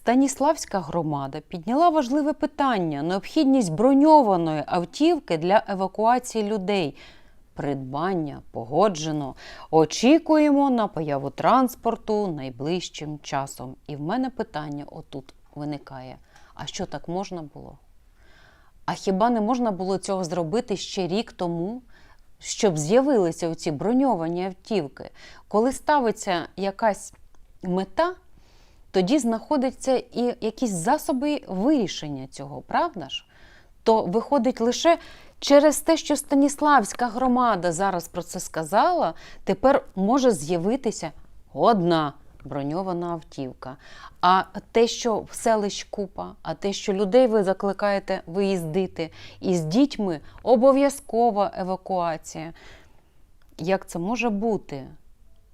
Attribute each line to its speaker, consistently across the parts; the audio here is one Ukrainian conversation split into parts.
Speaker 1: Станіславська громада підняла важливе питання: необхідність броньованої автівки для евакуації людей. Придбання погоджено. Очікуємо на появу транспорту найближчим часом. І в мене питання отут виникає: а що так можна було? А хіба не можна було цього зробити ще рік тому, щоб з'явилися ці броньовані автівки? Коли ставиться якась мета, тоді знаходяться і якісь засоби вирішення цього, правда ж? То виходить лише через те, що Станіславська громада зараз про це сказала, тепер може з'явитися одна броньована автівка. А те, що селищ купа, а те, що людей ви закликаєте виїздити, і з дітьми обов'язкова евакуація. Як це може бути?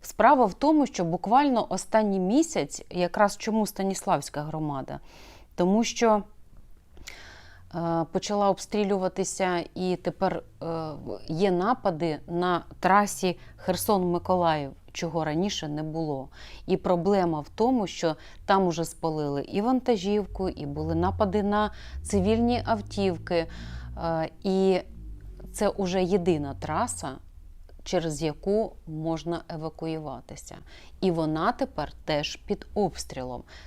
Speaker 1: Справа в тому, що буквально останній місяць, якраз чому Станіславська громада, тому що е, почала обстрілюватися, і тепер е, є напади на трасі Херсон-Миколаїв, чого раніше не було. І проблема в тому, що там уже спалили і вантажівку, і були напади на цивільні автівки. Е, І це вже єдина траса, через яку можна евакуюватися. І вона тепер теж під обстрілом.